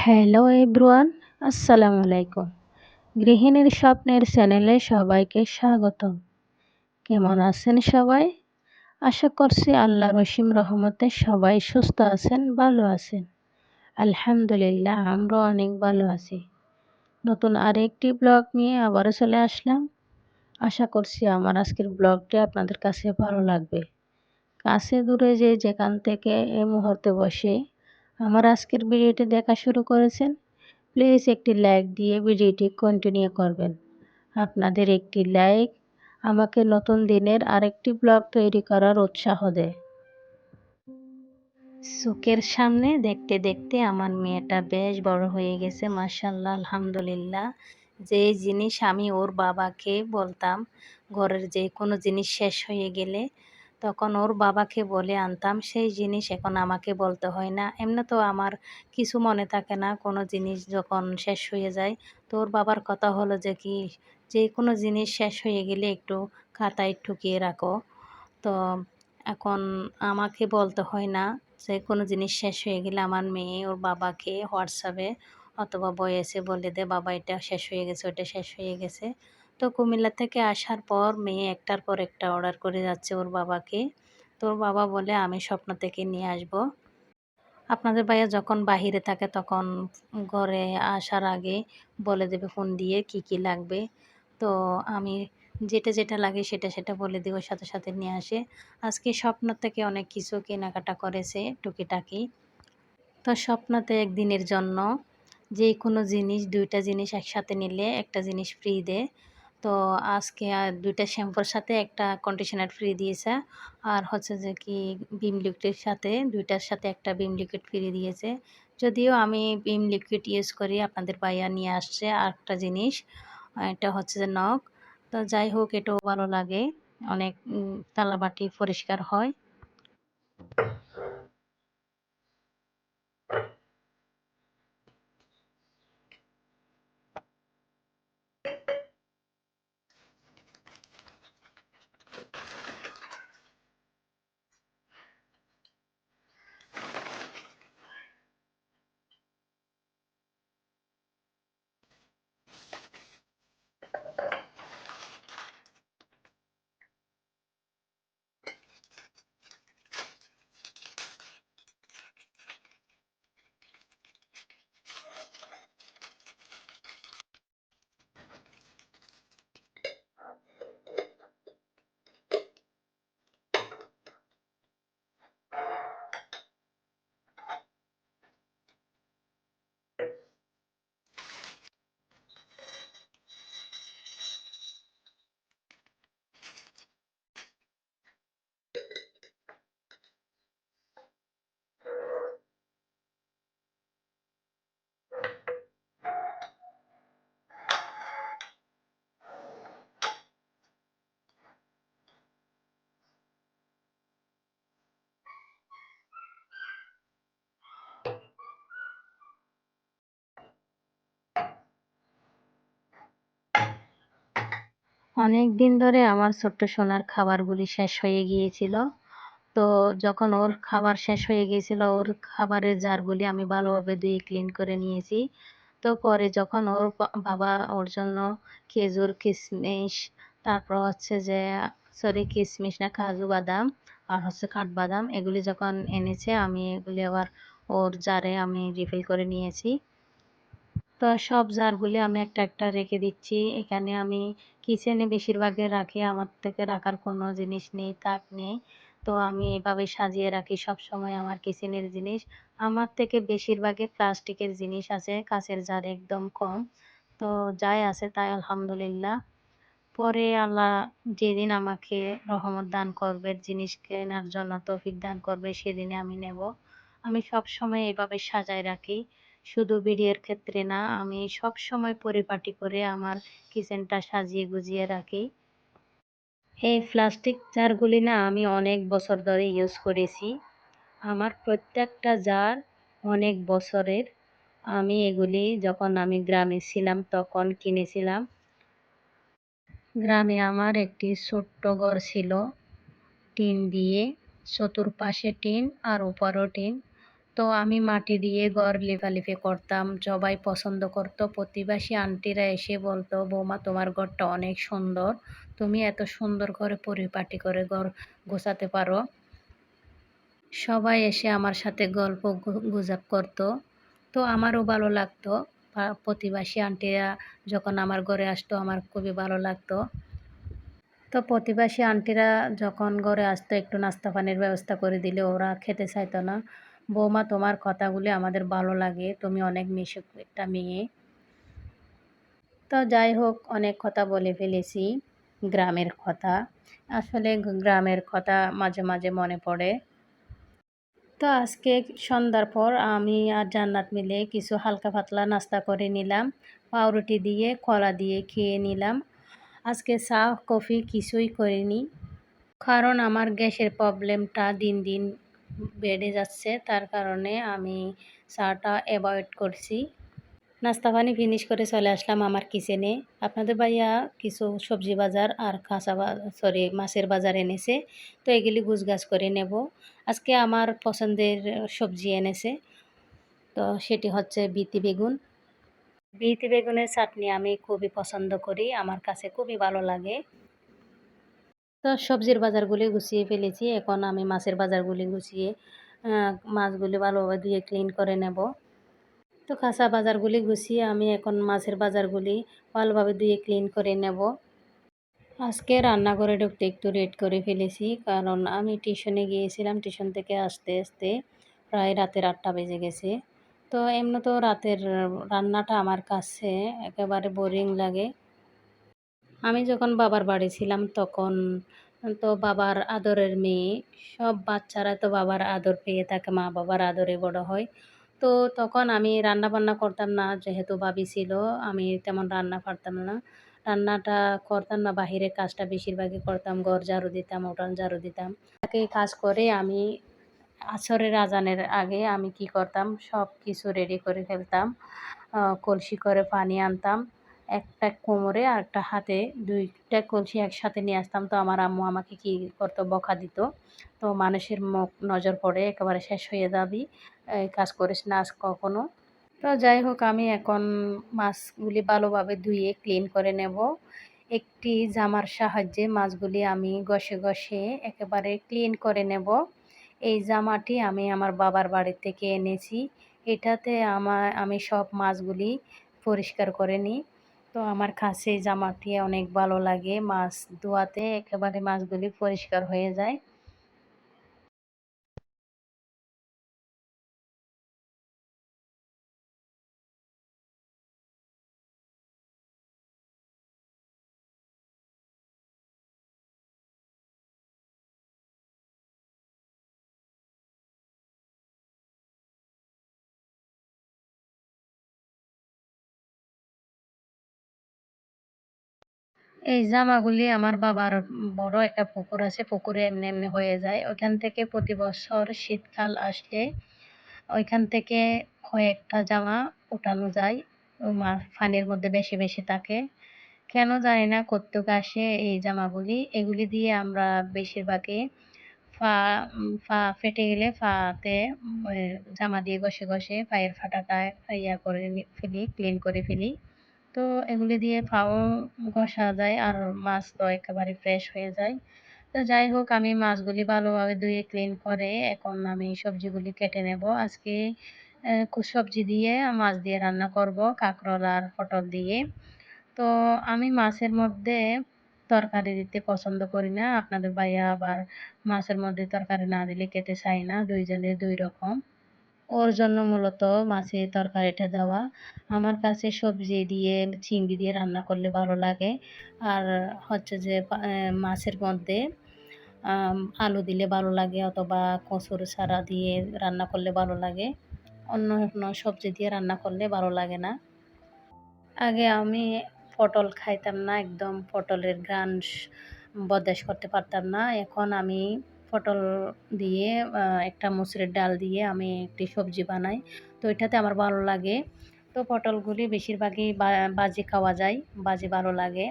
Hello everyone, আসসালামু আলাইকুম। গৃহিণীর স্বপ্নের চ্যানেলে সবাইকে স্বাগত কেমন আছেন সবাই? আশা করছি আল্লাহ রসিম রহমতে সবাই সুস্থ আছেন, ভালো আছেন। আলহামদুলিল্লাহ আমরা অনেক ভালো আছি। নতুন আরেকটি ব্লগ নিয়ে আবারও চলে আসলাম। আশা করছি আমার আজকের ব্লগটি আপনাদের কাছে ভালো লাগবে। কাছে দূরে যে যেখান থেকে এই মুহূর্তে বসে আমার আজকের ভিডিওটি দেখা শুরু করেছেন। প্লিজ একটি লাইক দিয়ে ভিডিওটি কন্টিনিউ করবেন। আপনাদের একটি লাইক আমাকে নতুন দিনের আরেকটি ব্লগ তৈরি করার উৎসাহ দেয়। চোখের সামনে দেখতে দেখতে আমার মেয়েটা বেশ বড় হয়ে গেছে মাসাল্লাহ আলহামদুলিল্লাহ। যে জিনিস আমি ওর বাবাকে বলতাম, ঘরের যে কোনো জিনিস শেষ হয়ে গেলে তখন ওর বাবাকে বলে, আনতাম, সেই জিনিস এখন আমাকে বলতে হয় না। এমনি তো আমার কিছু মনে থাকে না, কোনো জিনিস যখন শেষ হয়ে যায়। তো ওর বাবার কথা হলো যে কি, যে কোনো জিনিস শেষ হয়ে গেলে একটু খাতায় ঠুকিয়ে রাখো। তো এখন আমাকে বলতে হয় না যে কোনো জিনিস শেষ হয়ে গেলে আমার মেয়ে ওর বাবাকে হোয়াটসঅ্যাপে অথবা বয়েসে বলে দে, বাবা, এটা শেষ হয়ে গেছে, ওটা শেষ হয়ে গেছে। তো কুমিল্লা থেকে আসার পর মেয়ে একটার পর একটা অর্ডার করে যাচ্ছে ওর বাবাকে। তোর বাবা বলে, আমি স্বপ্ন থেকে নিয়ে আসব। আপনাদের ভাইয়া যখন বাহিরে থাকে তখন ঘরে আসার আগে বলে দেবে, ফোন দিয়ে কি কি লাগবে। তো আমি যেটা যেটা লাগে সেটা সেটা বলে দেবো, সাথে সাথে নিয়ে আসে। আজকে স্বপ্ন থেকে অনেক কিছু কেনাকাটা করেছে টুকিটাকি। তো স্বপ্নতে একদিনের জন্য যে কোনো জিনিস, দুইটা জিনিস একসাথে নিলে একটা জিনিস ফ্রি দেয়। তো আজকে দুইটা শ্যাম্পুর সাথে একটা কন্ডিশনার ফ্রি দিয়েছে। আর হচ্ছে যে কি বিম লিকুইডের সাথে দুইটার সাথে একটা বিম লিকুইড ফ্রি দিয়েছে। যদিও আমি বিম লিকুইড ইউজ করি, আপনাদের বাইয়া নিয়ে আসছে আর একটা জিনিস, এটা হচ্ছে যে নখ। তো যাই হোক, এটাও ভালো লাগে। অনেক তালাবাটি পরিষ্কার হয়। অনেক দিন ধরে আমার ছোট্ট সোনার খাবারগুলি শেষ হয়ে গিয়েছিল। তো যখন ওর খাবার শেষ হয়ে গিয়েছিল, ওর খাবারের জারগুলি আমি ভালোভাবে ধুয়ে ক্লিন করে নিয়েছি। তো পরে যখন ওর বাবা ওর জন্য খেজুর, কিশমিশ, তারপর হচ্ছে যে সরি কিশমিশ না, কাজু বাদাম আর হচ্ছে কাঠবাদাম, এগুলি যখন এনেছে, আমি এগুলি আবার ওর জারে আমি রিফিল করে নিয়েছি। তো সব জারগুলি আমি একটা একটা রেখে দিচ্ছি। এখানে আমি কিচেনে বেশিরভাগে রাখি, আমার থেকে রাখার কোনো জিনিস নেই, তাক নেই। তো আমি এভাবে সাজিয়ে রাখি সব সময় আমার কিচেনের জিনিস। আমার থেকে বেশিরভাগে প্লাস্টিকের জিনিস আছে, কাঁচের জার একদম কম। তো যাই আছে তাই আলহামদুলিল্লাহ। পরে আল্লাহ যেদিন আমাকে রহমত দান করবে, জিনিস কেনার জন্য তৌফিক দান করবে, সেদিনে আমি নেব। আমি সব সময় এভাবে সাজায় রাখি। শুধু বিয়ের ক্ষেত্রে না, আমি সব সময় পরিপাটি করে আমার কিচেনটা সাজিয়ে গুজিয়ে রাখি। এই প্লাস্টিক জারগুলি না আমি অনেক বছর ধরে ইউজ করেছি। আমার প্রত্যেকটা জার অনেক বছরের। আমি এগুলি যখন আমি গ্রামে ছিলাম তখন কিনেছিলাম। গ্রামে আমার একটি ছোট্ট ঘর ছিল, টিন দিয়ে, চতুর্পাশে টিন আর উপরও টিন। তো আমি মাটি দিয়ে ঘর লেপালেপি করতাম, সবাই পছন্দ করতো। প্রতিবাসী আন্টিরা এসে বলতো, বৌমা, তোমার ঘরটা অনেক সুন্দর। তুমি এত সুন্দর করে পরিপাটি করে ঘর গোছাতে পারো। সবাই এসে আমার সাথে গল্প গুজব করতো। তো আমারও ভালো লাগতো। প্রতিবাসী আন্টিরা যখন আমার ঘরে আসতো, আমার খুবই ভালো লাগতো। তো প্রতিবাসী আন্টিরা যখন ঘরে আসতো, একটু নাস্তা পানির ব্যবস্থা করে দিলে ওরা খেতে চাইতো না। বৌমা, তোমার কথাগুলি আমাদের ভালো লাগে। তুমি অনেক মিশুক একটা মেয়ে। তো যাই হোক, অনেক কথা বলে ফেলেছি। গ্রামের কথা। আসলে গ্রামের কথা মাঝে মাঝে মনে পড়ে। তো আজকে সন্ধ্যার পর আমি আর জান্নাত মিলে কিছু হালকা পাতলা নাস্তা করে নিলাম। পাউরুটি দিয়ে, কলা দিয়ে খেয়ে নিলাম। আজকে চা, কফি কিছুই করিনি। কারণ আমার গ্যাসের প্রবলেমটা দিন দিন বেড়ে যাচ্ছে, তার কারণে আমি চাটা অ্যাভয়েড করছি। নাস্তা পানি ফিনিশ করে চলে আসলাম আমার কিচেনে আপনাদের ভাইয়া কিছু সবজি বাজার আর কাঁচা সরি মাছের বাজার এনেছে, তো এগুলি গুছগাছ করে নেব। আজকে আমার পছন্দের সবজি এনেছে, তো সেটি হচ্ছে বিতি বেগুন। বিতি বেগুনের চাটনি আমি খুবই পছন্দ করি, আমার কাছে খুবই ভালো লাগে। তো সবজির বাজারগুলি গুছিয়ে ফেলেছি। এখন আমি মাছের বাজারগুলি গুছিয়ে মাছগুলি ভালোভাবে ধুয়ে ক্লিন করে নেব। তো কাঁচা বাজারগুলি গুছিয়ে আমি এখন মাছের বাজারগুলি ভালোভাবে ধুয়ে ক্লিন করে নেব। আজকে রান্নাঘরে ঢুকতে একটু রেড করে ফেলেছি, কারণ আমি টিউশনে গিয়েছিলাম টিউশন থেকে আসতে আসতে প্রায় রাতের আটটা বেজে গেছে। তো এমনি তো রাতের রান্নাটা আমার কাছে একেবারে বোরিং লাগে। আমি যখন বাবার বাড়ি ছিলাম তখন তো বাবার আদরের মেয়ে, সব বাচ্চারা তো বাবার আদর পেয়ে থাকে, মা বাবার আদরে বড় হয়। তো তখন আমি রান্না বান্না করতাম না, যেহেতু ভাবি ছিল, আমি তেমন রান্না পারতাম না। রান্নাটা করতাম না, বাহিরের কাজটা বেশিরভাগই করতাম, ঘর ঝাড়ু দিতাম, উঠান ঝাড়ু দিতাম। তাকে কাজ করে আমি আসরের আজানের আগে আমি কি করতাম সব কিছু রেডি করে ফেলতাম কলসি করে পানি আনতাম। একটা কোমরে আর একটা হাতে দুইটা কলসি একসাথে নিয়ে আসতাম। তো আমার আম্মু আমাকে কি করতো? বকা দিত। তো মানুষের মুখ নজর পড়ে, একেবারে শেষ হয়ে যাবি। কাজ করিস না আজ কখনো। তো যাই হোক, আমি এখন মাছগুলি ভালোভাবে ধুয়ে ক্লিন করে নেব। একটি জামার সাহায্যে মাছগুলি আমি ঘষে ঘষে একেবারে ক্লিন করে নেব। এই জামাটি আমি আমার বাবার বাড়ি থেকে এনেছি। এটাতে আমার আমি সব মাছগুলি পরিষ্কার করে নিই। তো আমার কাছে জামাটি অনেক ভালো লাগে। মাছ ধোয়াতে একেবারে মাছগুলি পরিষ্কার হয়ে যায়। এই জামাগুলি আমার বাবার বড় একটা পুকুর আছে, পুকুরে এমনি এমনি হয়ে যায়। ওইখান থেকে প্রতি বছর শীতকাল আসলে ওইখান থেকে কয়েকটা জামা উঠানো যায় ফানির মধ্যে বেশি বেশি থাকে। কেন জানি না, কোত্থেকে আসে এই জামাগুলি। এগুলি দিয়ে আমরা বেশিরভাগই পা পা ফেটে গেলে পাতে জামা দিয়ে ঘষে ঘষে পায়ের ফাটাটা ইয়া করে ফেলি ক্লিন করে ফেলি। তো এগুলি দিয়ে ফাও ঘষা যায় আর মাছ তো একেবারে ফ্রেশ হয়ে যায়। তো যাই হোক, আমি মাছগুলি ভালোভাবে ধুয়ে ক্লিন করে এখন আমি সবজিগুলি কেটে নেব। আজকে সবজি দিয়ে মাছ দিয়ে রান্না করব, কাঁকরোল আর পটল দিয়ে। তো আমি মাছের মধ্যে তরকারি দিতে পছন্দ করি না। আপনাদের ভাইয়া আবার মাছের মধ্যে তরকারি না দিলে খেতে চাই না। দুইজনের দুই রকম। ওর জন্য মূলত মাছের তরকারিটা দেওয়া। আমার কাছে সবজি দিয়ে, চিংড়ি দিয়ে রান্না করলে ভালো লাগে। আর হচ্ছে যে মাছের মধ্যে আলু দিলে ভালো লাগে অথবা কচুর ছাড়া দিয়ে রান্না করলে ভালো লাগে। অন্য অন্য সবজি দিয়ে রান্না করলে ভালো লাগে না। আগে আমি পটল খাইতাম না, একদম পটলের গ্রান বরদাস্ত করতে পারতাম না। এখন আমি পটল দিয়ে একটা মুসুরের ডাল দিয়ে আমি একটি সবজি বানাই। তো এটাতে আমার ভালো লাগে। তো পটলগুলি বেশিরভাগই বাজি খাওয়া যায়, বাজি ভালো লাগে।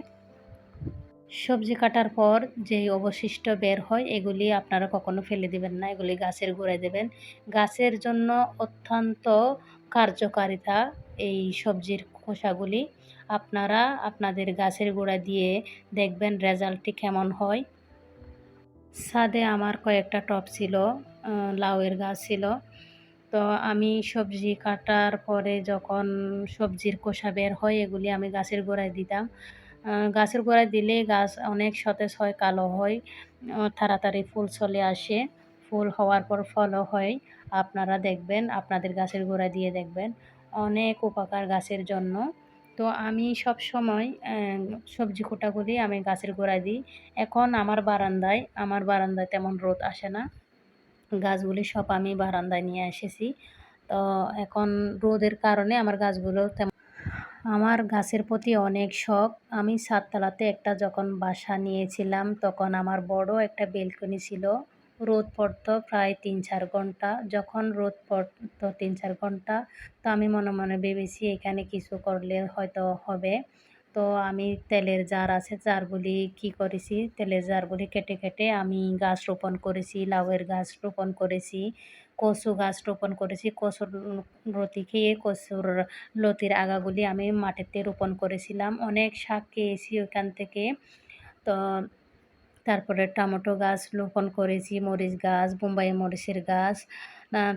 সবজি কাটার পর যেই অবশিষ্ট বের হয়, এগুলি আপনারা কখনো ফেলে দিবেন না। এগুলি গাছের গোড়ায় দেবেন। গাছের জন্য অত্যন্ত কার্যকারিতা এই সবজির খোসাগুলি। আপনারা আপনাদের গাছের গোড়া দিয়ে দেখবেন রেজাল্টটি কেমন হয়। ছাদে আমার কয়েকটা টপ ছিল লাউয়ের গাছ ছিল। তো আমি সবজি কাটার পরে যখন সবজির খোসা বের হয়, এগুলি আমি গাছের গোড়ায় দিতাম। গাছের গোড়ায় দিলে গাছ অনেক সতেজ হয়, কালো হয় তাড়াতাড়ি ফুল চলে আসে। ফুল হওয়ার পর ফলও হয়। আপনারা দেখবেন, আপনাদের গাছের গোড়ায় দিয়ে দেখবেন। অনেক উপকার গাছের জন্য। তো আমি সব সময় সবজি কোটাগুলি আমি গাছের গোড়ায় দিই। এখন আমার বারান্দায় আমার বারান্দায় তেমন রোদ আসে না। গাছগুলি সব আমি বারান্দায় নিয়ে এসেছি। তো এখন রোদের কারণে আমার গাছগুলো তেমন আমার গাছের প্রতি অনেক শখ। আমি সাততলাতে একটা যখন বাসা নিয়েছিলাম, তখন আমার বড় একটা বেলকনি ছিল। রোদ পড়তো প্রায় তিন চার ঘণ্টা। যখন রোদ পড়তো তিন চার ঘণ্টা, তো আমি মনে মনে ভেবেছি এখানে কিছু করলে হয়তো হবে। তো আমি তেলের জার আছে, জারগুলি কি করেছি? তেলের জারগুলি কেটে কেটে আমি গাছ রোপণ করেছি, লাউয়ের গাছ রোপণ করেছি কচু গাছ রোপণ করেছি। কচুর লতি খেয়ে কচুর লতির আগাগুলি আমি মাটিতে রোপণ করেছিলাম। অনেক শাক খেয়েছি ওখান থেকে। তো তারপরে টমেটো গাছ রোপণ করেছি, মরিচ গাছ, বোম্বাই মরিচের গাছ।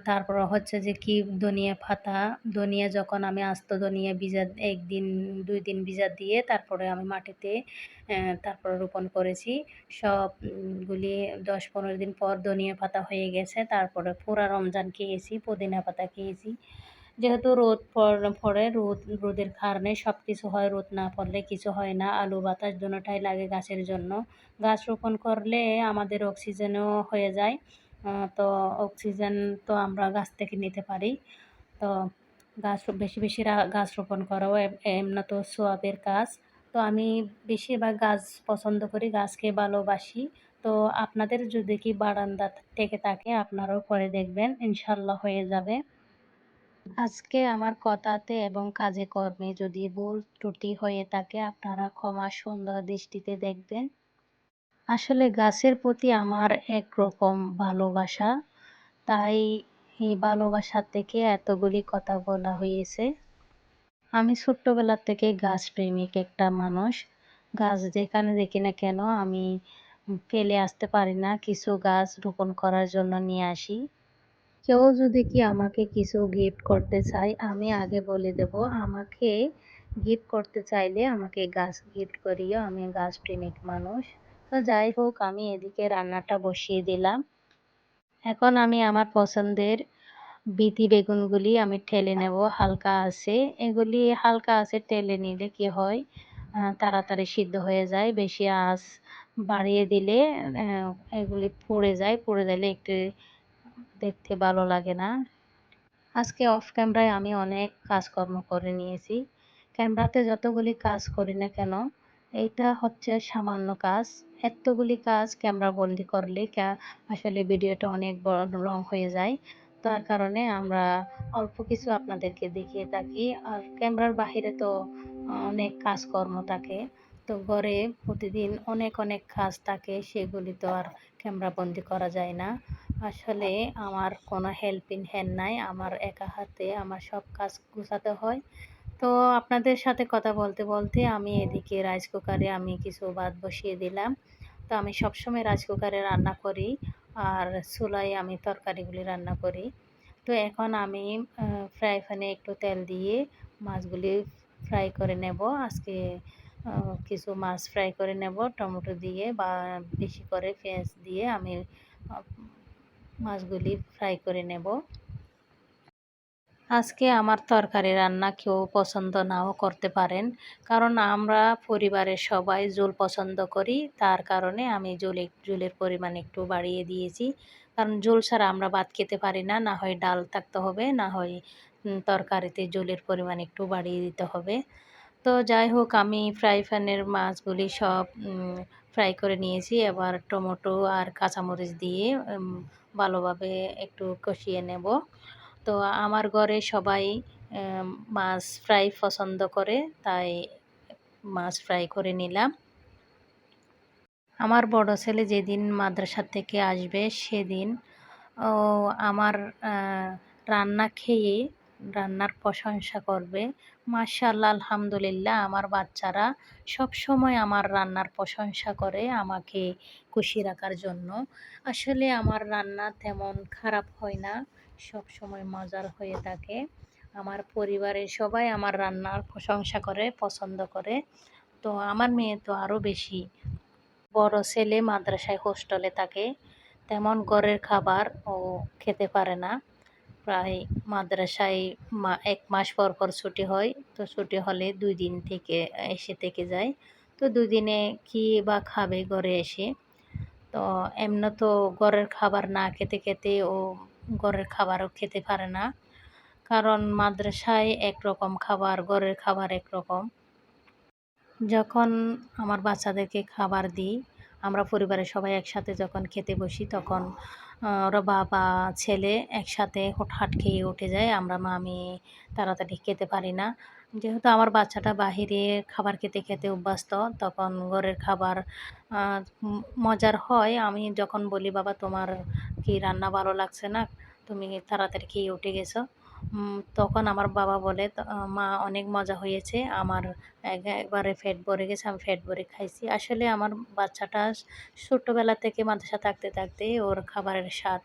তারপর হচ্ছে যে কি, ধনিয়া পাতা। ধনিয়া যখন আমি আস্ত ধনিয়া বীজা, একদিন, দুই দিন বীজা দিয়ে তারপরে আমি মাটিতে তারপরে রোপণ করেছি। সবগুলি দশ পনেরো দিন পর ধনিয়া পাতা হয়ে গেছে। তারপরে পুরা রমজান খেয়েছি, পুদিনা পাতা খেয়েছি। যেহেতু রোদ পড়ে, রোদ, রোদের কারণে সব কিছু হয়, রোদ না পড়লে কিছু হয় না। আলু বাতাস দুটোটাই লাগে গাছের জন্য। গাছ রোপণ করলে আমাদের অক্সিজেনও হয়ে যায়। তো অক্সিজেন তো আমরা গাছ থেকে নিতে পারি। তো গাছ বেশি বেশি গাছ রোপণ করাও এমনি তো সোয়াবের কাজ তো আমি বেশিরভাগ গাছ পছন্দ করি, গাছকে ভালোবাসি। তো আপনাদের যদি কি বারান্দা থেকে থাকে, আপনারাও করে দেখবেন। ইনশাল্লাহ হয়ে যাবে। আজকে আমার কথাতে এবং কাজে কর্মে যদি ভুল ত্রুটি হয়ে থাকে, আপনারা ক্ষমা সুন্দর দৃষ্টিতে দেখবেন। আসলে গাছের প্রতি আমার একরকম ভালোবাসা, তাই এই ভালোবাসা থেকে এতগুলি কথা বলা হয়েছে। আমি ছোট্টবেলা থেকে গাছ প্রেমিক একটা মানুষ। গাছ যেখানে দেখি না কেন, আমি ফেলে আসতে পারি না। কিছু গাছ রোপণ করার জন্য নিয়ে আসি। কেউ যদি কি আমাকে কিছু গিফট করতে চায়, আমি আগে বলে দেব, আমাকে গিফট করতে চাইলে আমাকে গাছ গিফট করিও, আমি গাছ প্রেমিক মানুষ। তো যাই হোক, আমি এদিকে রান্নাটা বসিয়ে দিলাম। এখন আমি আমার পছন্দের বিতি বেগুনগুলি আমি ঠেলে নেব, হালকা আছে। এগুলি হালকা আছে, ঠেলে নিলে কি হয় তাড়াতাড়ি সিদ্ধ হয়ে যায়। বেশি আঁচ বাড়িয়ে দিলে এগুলি পুড়ে যায়। পুড়ে দিলে একটু দেখতে ভালো লাগে না। আজকে অফ ক্যামেরায় আমি অনেক কাজকর্ম করে নিয়েছি। ক্যামেরাতে যতগুলি কাজ করি না কেন, এইটা হচ্ছে সামান্য কাজ। এতগুলি কাজ ক্যামেরা বন্দি করলে আসলে ভিডিওটা অনেক বড় লং হয়ে যায়। তার কারণে আমরা অল্প কিছু আপনাদেরকে দেখিয়ে থাকি। আর ক্যামেরার বাহিরে তো অনেক কাজকর্ম থাকে। তো ঘরে প্রতিদিন অনেক অনেক কাজ থাকে, সেগুলি তো আর ক্যামেরা বন্দি করা যায় না। আসলে আমার কোনো হেল্পিং হ্যান্ড নাই। আমার একা হাতে আমার সব কাজ গুছাতে হয়। তো আপনাদের সাথে কথা বলতে বলতে আমি এদিকে রাইস কুকারে আমি কিছু ভাত বসিয়ে দিলাম। তো আমি সবসময় রাইস কুকারে রান্না করি আর চুলায় আমি তরকারিগুলি রান্না করি। তো এখন আমি ফ্রাই প্যানে একটু তেল দিয়ে মাছগুলি ফ্রাই করে নেব। আজকে কিছু মাছ ফ্রাই করে নেব। টমেটো দিয়ে বা বেশি করে পেঁয়াজ দিয়ে আমি মাছগুলি ফ্রাই করে নেব। আজকে আমার তরকারি রান্না কেউ পছন্দ নাও করতে পারেন, কারণ আমরা পরিবারের সবাই জোল পছন্দ করি। তার কারণে আমি জোল জোলের পরিমাণ একটু বাড়িয়ে দিয়েছি। কারণ জোল ছাড়া আমরা ভাত খেতে পারি না না হয় ডাল থাকতে হবে, না হয় তরকারিতে জোলের পরিমাণ একটু বাড়িয়ে দিতে হবে। তো যাই হোক, আমি ফ্রাই প্যানের মাছগুলি সব ফ্রাই করে নিয়েছি। এবার টমেটো আর কাঁচামরিচ দিয়ে ভালোভাবে একটু কষিয়ে নেব। তো আমার ঘরে সবাই মাছ ফ্রাই পছন্দ করে, তাই মাছ ফ্রাই করে নিলাম। আমার বড় ছেলে যেদিন মাদ্রাসা থেকে আসবে, সেদিন ও আমার রান্না খেয়ে রান্নার প্রশংসা করবে। মাশাল্লাহ আলহামদুলিল্লাহ, আমার বাচ্চারা সব সময় আমার রান্নার প্রশংসা করে আমাকে খুশি রাখার জন্য। আসলে আমার রান্না তেমন খারাপ হয় না, সব সময় মজার হয়ে থাকে। আমার পরিবারের সবাই আমার রান্নার প্রশংসা করে, পছন্দ করে। তো আমার মেয়ে তো আরও বেশি। বড় ছেলে মাদ্রাসায় হোস্টেলে থাকে, তেমন ঘরের খাবার ও খেতে পারে না। প্রায় মাদ্রাসায় মা, এক মাস পর পর ছুটি হয়। তো ছুটি হলে দুই দিন থেকে এসে থেকে যায়। তো দুই দিনে কী বা খাবে ঘরে এসে? তো এমনি তো ঘরের খাবার না খেতে খেতে ও ঘরের খাবারও খেতে পারে না। কারণ মাদ্রাসায় একরকম খাবার, ঘরের খাবার একরকম। যখন আমার বাচ্চাদেরকে খাবার দিই, আমরা পরিবারের সবাই একসাথে যখন খেতে বসি, তখন ওরা বাবা, ছেলে একসাথে হঠাৎ খেয়ে উঠে যায়। আমরা মা আমি তাড়াতাড়ি খেতে পারি না। যেহেতু আমার বাচ্চাটা বাহিরে খাবার খেতে খেতে অভ্যস্ত, তখন ঘরের খাবার মজার হয়। আমি যখন বলি, বাবা, তোমার কি রান্না ভালো লাগছে না? তুমি তাড়াতাড়ি খেয়ে উঠে গেছো। তখন আমার বাবা বলে মা, অনেক মজা হয়েছে। আমার একবারে ফ্যাট ভরে গেছে, আমি ফ্যাট ভরে খাইছি। আসলে আমার বাচ্চাটা ছোটোবেলা থেকে মাদ্রাসা থাকতে থাকতে ওর খাবারের স্বাদ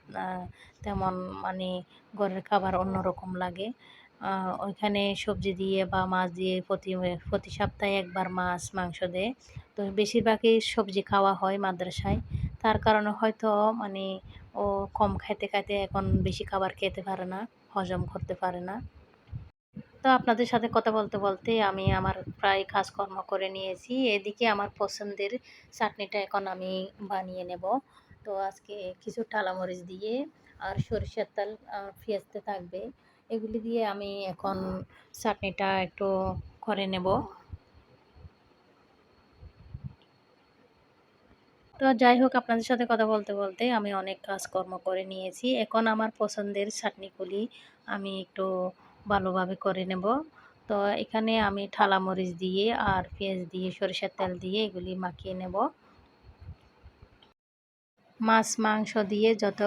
তেমন মানে ঘরের খাবার অন্যরকম লাগে। ওইখানে সবজি দিয়ে বা মাছ দিয়ে প্রতি প্রতি সপ্তাহে একবার মাছ, মাংস দেয়। তো বেশিরভাগই সবজি খাওয়া হয় মাদ্রাসায়। তার কারণে হয়তো মানে ও কম খাইতে খাইতে এখন বেশি খাবার খেতে পারে না। হজম করতে পারে না। তো আপনাদের সাথে কথা বলতে বলতে আমি আমার প্রায় কাজকর্ম করে নিয়েছি। এদিকে আমার পছন্দের চাটনিটা এখন আমি বানিয়ে নেব। তো আজকে কিছু টালামরিচ দিয়ে আর সরিষার তেল পেঁয়াজতে থাকবে। এগুলি দিয়ে আমি এখন চাটনিটা একটু করে নেব। তো যাই হোক, আপনাদের সাথে কথা বলতে বলতে আমি অনেক কাজকর্ম করে নিয়েছি। এখন আমার পছন্দের চাটনিগুলি আমি একটু ভালোভাবে করে নেব। তো এখানে আমি ঠালা মরিচ দিয়ে আর পেঁয়াজ দিয়ে, সরিষার তেল দিয়ে এগুলি মাখিয়ে নেব। মাছ, মাংস দিয়ে যত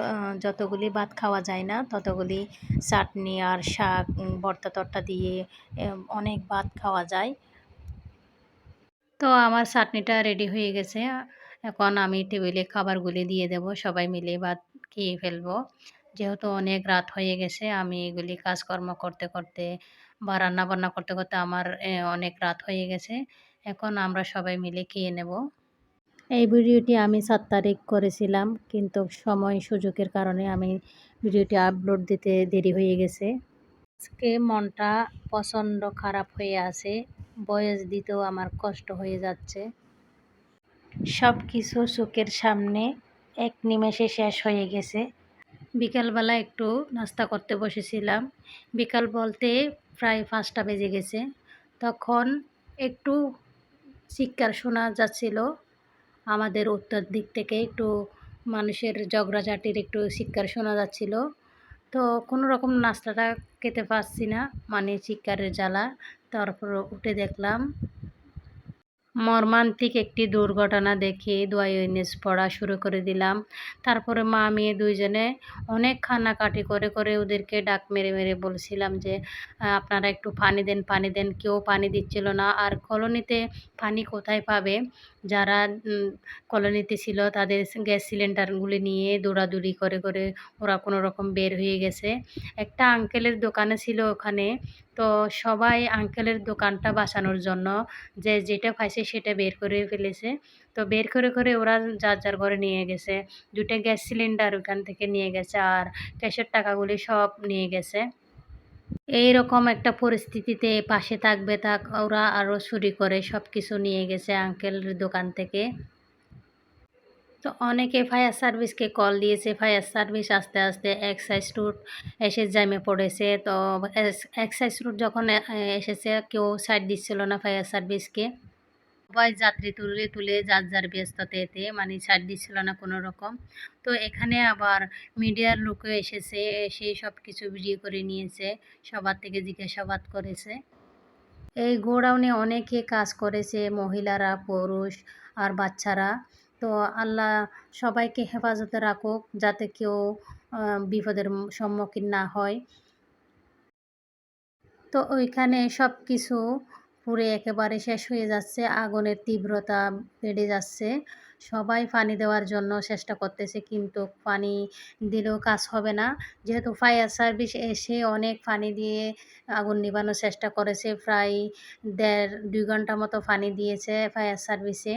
যতগুলি ভাত খাওয়া যায় না, ততগুলি চাটনি আর শাক ভর্তা, তরটা দিয়ে অনেক ভাত খাওয়া যায়। তো আমার চাটনিটা রেডি হয়ে গেছে। এখন আমি টেবিলে খাবারগুলি দিয়ে দেব, সবাই মিলে ভাত খেয়ে ফেলব। যেহেতু অনেক রাত হয়ে গেছে, আমি এগুলি কাজকর্ম করতে করতে বা রান্না বান্না করতে করতে আমার অনেক রাত হয়ে গেছে। এখন আমরা সবাই মিলে খেয়ে নেব। এই ভিডিওটি আমি সাত তারিখ করেছিলাম, কিন্তু সময় সুযোগের কারণে আমি ভিডিওটি আপলোড দিতে দেরি হয়ে গেছে। আজকে মনটা প্রচণ্ড খারাপ হয়ে আছে, বয়স দিতেও আমার কষ্ট হয়ে যাচ্ছে। সব কিছু চোখের সামনে এক নিমেষে শেষ হয়ে গেছে। বিকালবেলা একটু নাস্তা করতে বসেছিলাম। বিকাল বলতে প্রায় পাঁচটা বেজে গেছে। তখন একটু চিৎকার শোনা যাচ্ছিল। আমাদের উত্তর দিক থেকে একটু মানুষের ঝগড়াঝাটির একটু চিৎকার শোনা যাচ্ছিল। তো কোনো রকম নাস্তাটা খেতে পারছি না মানে চিৎকারের জ্বালা। তারপর উঠে দেখলাম মর্মান্তিক একটি দুর্ঘটনা দেখে দোয়াইনেস পড়া শুরু করে দিলাম। তারপরে মা, মেয়ে দুইজনে অনেক কান্নাকাটি করে করে ওদেরকে ডাক মেরে মেরে বলছিলাম যে আপনারা একটু পানি দেন পানি দেন, কেউ পানি দিচ্ছিল না। আর কলোনিতে পানি কোথায় পাবে? যারা কলোনিতে ছিল তাদের গ্যাস সিলিন্ডারগুলি নিয়ে দৌড়াদৌড়ি করে করে ওরা কোনো রকম বের হয়ে গেছে। একটা আঙ্কেলের দোকানে ছিল ওখানে। তো সবাই আঙ্কেলের দোকানটা বাঁচানোর জন্য যে যেটা পাইছে সেটা বের করে ফেলেছে। তো বের করে করে ওরা যার যার ঘরে নিয়ে গেছে। দুটো গ্যাস সিলিন্ডার ওখান থেকে নিয়ে গেছে আর ক্যাশের টাকাগুলি সব নিয়ে গেছে। এইরকম একটা পরিস্থিতিতে পাশে থাকবে তাক ওরা আরও চুরি করে সব কিছু নিয়ে গেছে আঙ্কেলের দোকান থেকে। তো অনেকে ফায়ার সার্ভিসকে কল দিয়েছে ফায়ার সার্ভিস আস্তে আস্তে এক্সাইজ রুট এসে জামে পড়েছে। তো এক্সাইজ রুট যখন এসেছে, কেউ সাইড দিচ্ছিল না ফায়ার সার্ভিসকে সবাই যাত্রী তুলে তুলে যার যার ব্যস্ততেতে মানে ছাড় দিচ্ছিল না কোনো রকম। তো এখানে আবার মিডিয়ার লোকও এসেছে, এসে সব কিছু ভিডিও করে নিয়েছে, সবার থেকে জিজ্ঞাসাবাদ করেছে। এই গোডাউনে অনেকে কাজ করেছে, মহিলারা, পুরুষ আর বাচ্চারা। তো আল্লাহ সবাইকে হেফাজতে রাখুক যাতে কেউ বিপদের সম্মুখীন না হয়। তো ওইখানে সব কিছু পুড়ে একেবারে শেষ হয়ে যাচ্ছে, আগুনের তীব্রতা বেড়ে যাচ্ছে। সবাই পানি দেওয়ার জন্য চেষ্টা করতেছে, কিন্তু পানি দিলেও কাজ হবে না। যেহেতু ফায়ার সার্ভিস এসে অনেক পানি দিয়ে আগুন নিভানোর চেষ্টা করেছে, প্রায় দেড়, দুই ঘণ্টা মতো পানি দিয়েছে ফায়ার সার্ভিসে।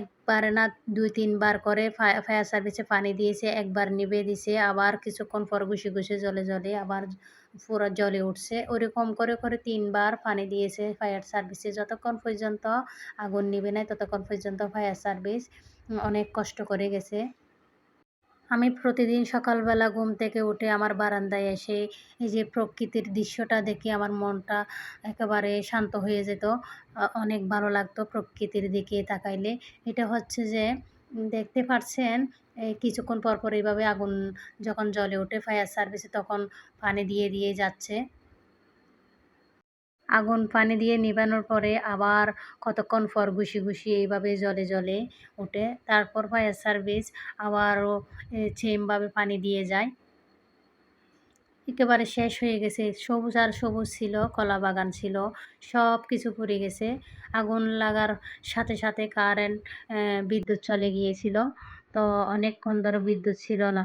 একবার না দুই, তিনবার করে ফায়ার সার্ভিসে পানি দিয়েছে, একবার নিভে দিছে আবার কিছুক্ষণ পর ঘুষে ঘুষে জলে জলে আবার পুরো জলে উঠছে। ওরকম করে করে তিনবার পানি দিয়েছে ফায়ার সার্ভিসে যতক্ষণ পর্যন্ত আগুন নিবে নাই, ততক্ষণ পর্যন্ত ফায়ার সার্ভিস অনেক কষ্ট করে গেছে। আমি প্রতিদিন সকালবেলা ঘুম থেকে উঠে আমার বারান্দায় এসে এই যে প্রকৃতির দৃশ্যটা দেখে আমার মনটা একেবারে শান্ত হয়ে যেত। অনেক ভালো লাগতো প্রকৃতির দিকে তাকাইলে। এটা হচ্ছে যে দেখতে পাচ্ছেন এই কিছুক্ষণ পর পর এইভাবে আগুন যখন জলে ওঠে ফায়ার সার্ভিসে তখন পানি দিয়ে দিয়ে যাচ্ছে। আগুন পানি দিয়ে নিভানোর পরে আবার কতক্ষণ পর ঘুষি ঘুষি এইভাবে জলে জলে ওঠে। তারপর ফায়ার সার্ভিস আবারও সেমভাবে পানি দিয়ে যায়। একেবারে শেষ হয়ে গেছে। সবুজ আর সবুজ ছিল, কলা বাগান ছিল সব কিছু পড়ে গেছে। আগুন লাগার সাথে সাথে কারেন্ট বিদ্যুৎ চলে গিয়েছিল। তো অনেকক্ষণ ধরে বিদ্যুৎ ছিল না।